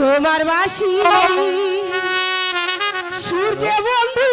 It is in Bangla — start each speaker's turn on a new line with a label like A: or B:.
A: তোমার বাসি। সূর্য বন্ধু